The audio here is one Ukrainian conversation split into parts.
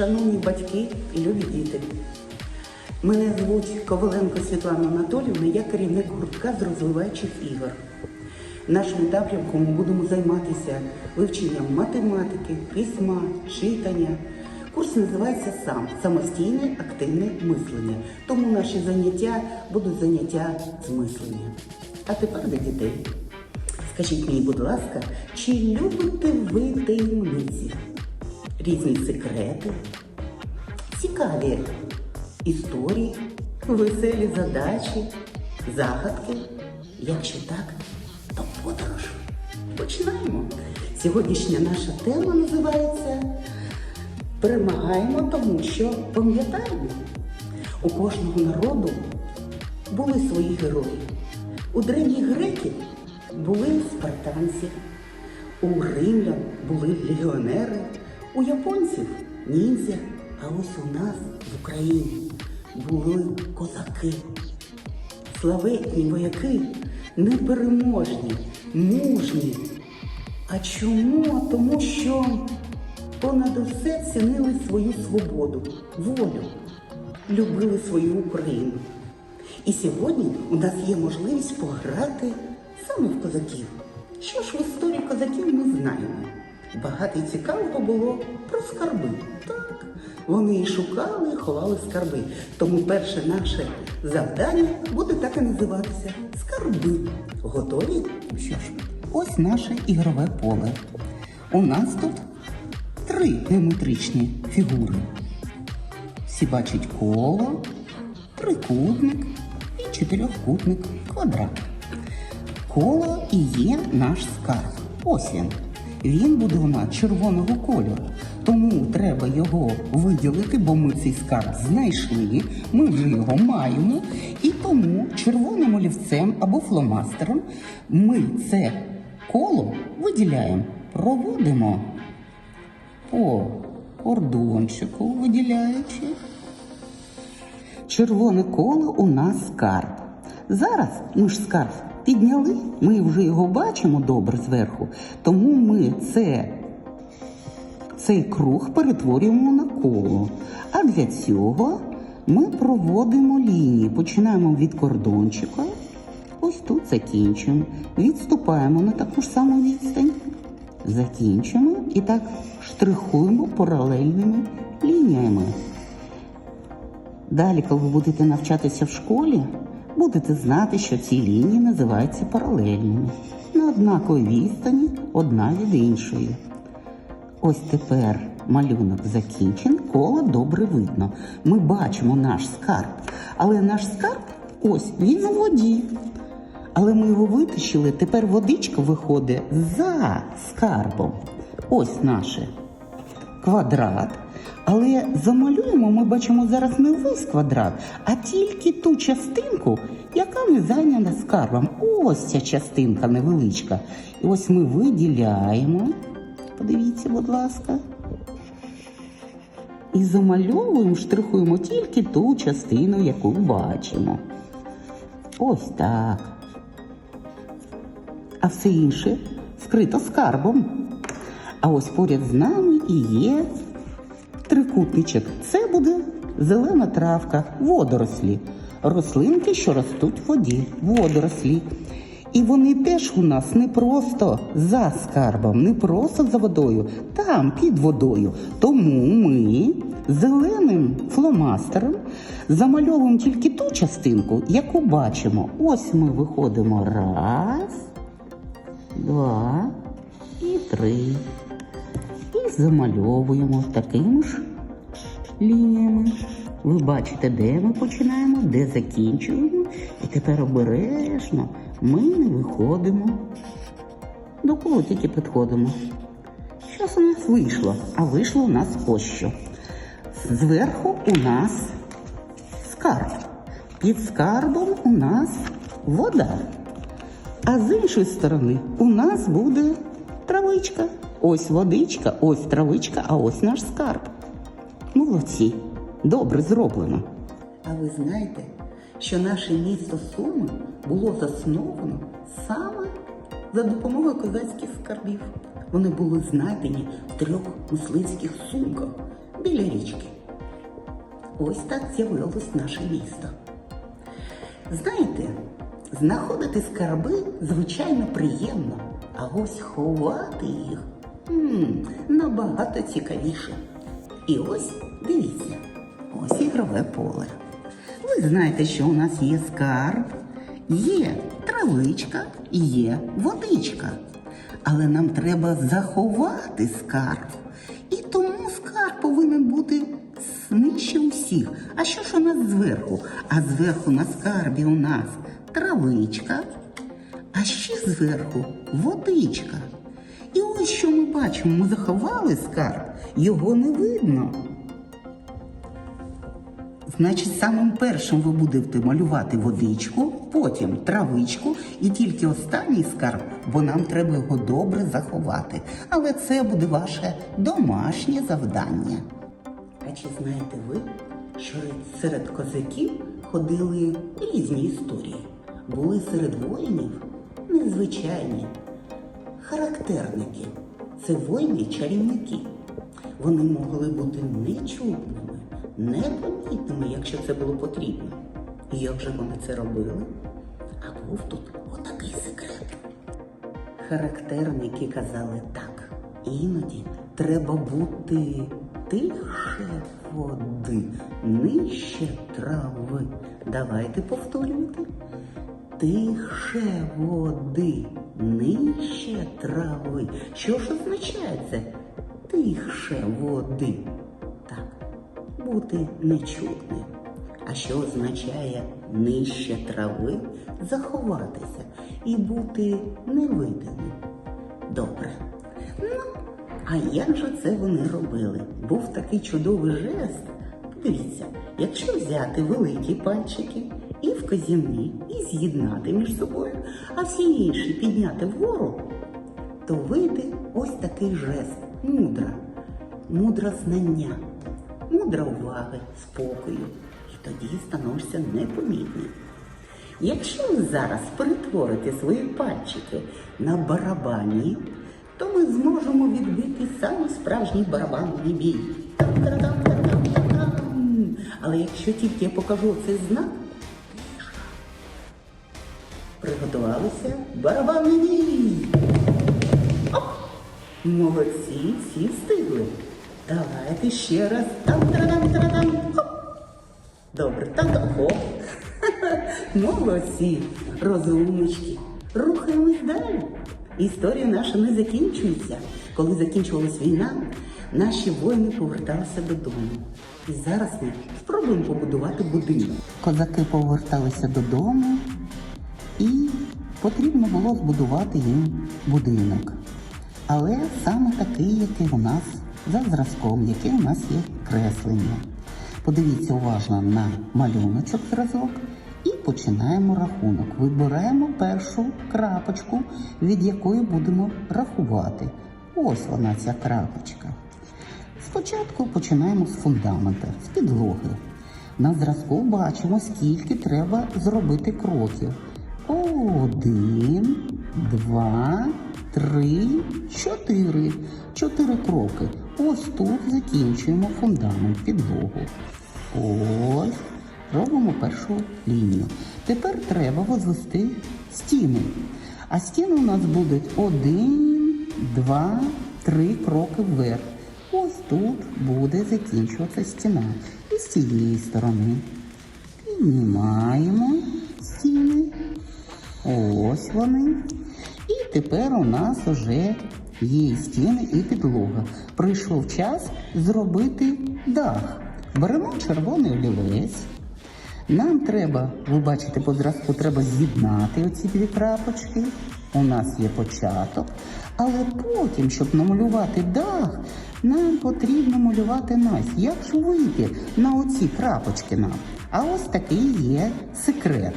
Шановні батьки і любі діти. Мене звуть Коваленко Світлана Анатоліївна, я керівник гуртка з розвиваючих ігор. В нашому напрямку ми будемо займатися вивченням математики, письма, читання. Курс називається сам самостійне активне мислення. Тому наші заняття будуть заняття з мислення. А тепер до дітей. Скажіть мені, будь ласка, чи любите ви таємниці? Різні секрети, цікаві історії, веселі задачі, загадки. Якщо так, то подорож. Починаємо. Сьогоднішня наша тема називається Перемагаємо, тому що пам'ятаємо, у кожного народу були свої герої. У древніх греків були спартанці, у римлян були легіонери, у японців ніндзя, а ось у нас в Україні були козаки. Славетні вояки непереможні, мужні. А чому? Тому що понад усе цінили свою свободу, волю, любили свою Україну. І сьогодні у нас є можливість пограти саме в козаків. Що ж в історії козаків ми знаємо? Багато і цікавого було про скарби. Так, вони і шукали, і ховали скарби. Тому перше наше завдання буде так і називатися скарби. Готові? Що ж, ось наше ігрове поле. У нас тут три геометричні фігури. Всі бачать коло, трикутник і чотирьохкутник квадрат. Коло і є наш скарб. Ось він. Він буде у нас червоного кольору. Тому треба його виділити, бо ми цей скарб знайшли, ми вже його маємо. І тому червоним олівцем або фломастером ми це коло виділяємо, проводимо по кордончику, виділяючи. Червоне коло у нас скарб. Зараз ми ж скарб підняли, ми вже його бачимо добре зверху, тому ми це, цей круг перетворюємо на коло. А для цього ми проводимо лінії. Починаємо від кордончика. Ось тут закінчуємо. Відступаємо на таку ж саму відстань. Закінчимо і так штрихуємо паралельними лініями. Далі, коли ви будете навчатися в школі, будете знати, що ці лінії називаються паралельними. На однаковій відстані одна від іншої. Ось тепер малюнок закінчен, коло добре видно. Ми бачимо наш скарб. Але наш скарб ось він у воді. Але ми його витащили, тепер водичка виходить за скарбом. Ось наше квадрат. Але замалюємо, ми бачимо зараз не весь квадрат, а тільки ту частинку, яка не зайнята скарбом. Ось ця частинка невеличка. І ось ми виділяємо. Подивіться, будь ласка. І замальовуємо, штрихуємо тільки ту частину, яку бачимо. Ось так. А все інше скрито скарбом. А ось поряд з нами і є трикутничок. Це буде зелена травка, водорослі, рослинки, що ростуть в воді, водорослі. І вони теж у нас не просто за скарбом, не просто за водою, там під водою. Тому ми зеленим фломастером замальовуємо тільки ту частинку, яку бачимо. Ось ми виходимо раз, два і три. Замальовуємо такими ж лініями. Ви бачите, де ми починаємо, де закінчуємо. І тепер обережно ми не виходимо. До кого тільки підходимо. Щось у нас вийшло, а вийшло у нас ось що. Зверху у нас скарб. Під скарбом у нас вода. А з іншої сторони у нас буде травичка. Ось водичка, ось травичка, а ось наш скарб. Молодці, добре зроблено. А ви знаєте, що наше місто Суми було засновано саме за допомогою козацьких скарбів. Вони були знайдені в трьох мисливських сумках. біля річки. Ось так з'явилось наше місто. Знаєте, знаходити скарби звичайно приємно, а ось ховати їх м, набагато цікавіше. І ось дивіться, ось ігрове поле. Ви знаєте, що у нас є скарб, є травичка, є водичка. Але нам треба заховати скарб. І тому скарб повинен бути нижче усіх. А що ж у нас зверху? А зверху на скарбі у нас травичка, а ще зверху водичка. Ось що ми бачимо, ми заховали скарб, його не видно. Значить, самим першим ви будете малювати водичку, потім травичку і тільки останній скарб, бо нам треба його добре заховати. Але це буде ваше домашнє завдання. А чи знаєте ви, що серед козаків ходили різні історії? Були серед воїнів незвичайні характерники. Це воїни-чарівники. Вони могли бути нечутними, непомітними, якщо це було потрібно. І як же вони це робили? А був тут отакий секрет. Характерники казали так. Іноді треба бути тише води, нижче трави. Давайте повторювати. Тише води, нижче трави. Що ж означає це? Тише води. Так, бути нечутним. А що означає нижче трави заховатися і бути невидимим? Добре. Ну, а як же це вони робили? Був такий чудовий жест. Дивіться, якщо взяти великі пальчики вказівні, і з'єднати між собою, а всі інші підняти вгору, то вийде ось такий жест мудра, мудра знання, мудра уваги, спокою. І тоді становишся непомітним. Якщо ви зараз перетворите свої пальчики на барабані, то ми зможемо відбити саме справжній барабанний бій. Але якщо тільки я покажу цей знак, барабанний бій. Молодці, всі встигли. Давайте ще раз. Там-та-дам-та-дам. Оп! Добре, так оп. Молодці, розумнички. Рухаємось далі. Історія наша не закінчується. Коли закінчувалась війна, наші воїни поверталися додому. І зараз ми спробуємо побудувати будинок. Козаки поверталися додому, потрібно було збудувати їм будинок. Але саме такий, який у нас за зразком, який у нас є креслення. Подивіться уважно на малюночок зразок і починаємо рахунок. Вибираємо першу крапочку, від якої будемо рахувати. Ось вона ця крапочка. Спочатку починаємо з фундамента, з підлоги. На зразку бачимо, скільки треба зробити кроків. Один, два, три, чотири. Чотири кроки. Ось тут закінчуємо фундамент підлогу. Ось. Робимо першу лінію. Тепер треба возвести стіни. А стіни у нас будуть один, два, три кроки вверх. Ось тут буде закінчуватися стіна. І з цієї сторони. Піднімаємо. Ось вони. І тепер у нас вже є стіни і підлога. Прийшов час зробити дах. Беремо червоний олівець. Нам треба, ви бачите, по зразку треба з'єднати оці дві крапочки. У нас є початок. Але потім, щоб намалювати дах, нам потрібно малювати нас. Як ж вийти на оці крапочки нам? А ось такий є секрет.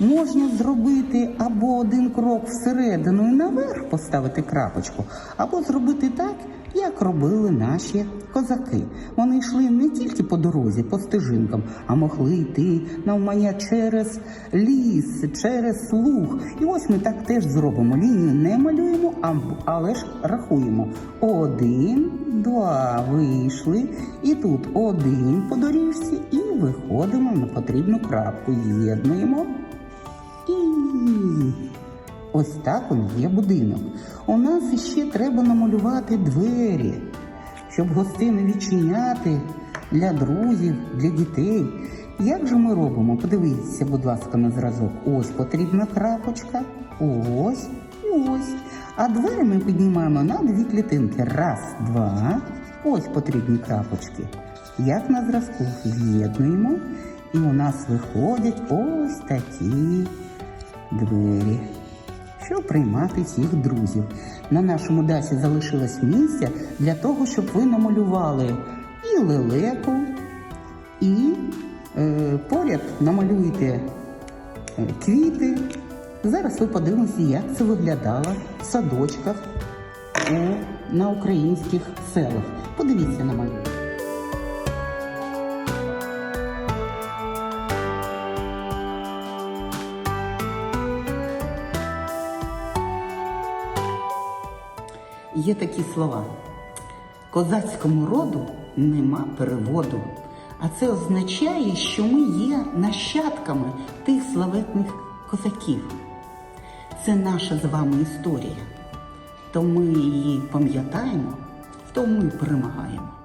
Можна зробити або один крок всередину і наверх поставити крапочку, або зробити так, як робили наші козаки. Вони йшли не тільки по дорозі, по стежинкам, а могли йти навмання через ліс, через луг. І ось ми так теж зробимо. Лінію не малюємо, а, але ж рахуємо. Один, два вийшли. І тут один по доріжці, і виходимо на потрібну крапку. З'єднуємо. Ось так он є будинок. У нас іще треба намалювати двері, щоб гостини відчиняти для друзів, для дітей. Як же ми робимо? Подивіться, будь ласка, на зразок. Ось потрібна крапочка. Ось ось. А двері ми піднімаємо на дві клітинки. Раз, два. Ось потрібні крапочки. Як на зразку з'єднуємо, і у нас виходять ось такі двері, щоб приймати всіх друзів. На нашому дасі залишилось місце для того, щоб ви намалювали і лелеку, і е, поряд намалюєте е, квіти. Зараз ви подивитеся, як це виглядало в садочках на українських селах. Подивіться на мене. Є такі слова. Козацькому роду нема переводу. А це означає, що ми є нащадками тих славетних козаків. Це наша з вами історія. То ми її пам'ятаємо, то ми перемагаємо.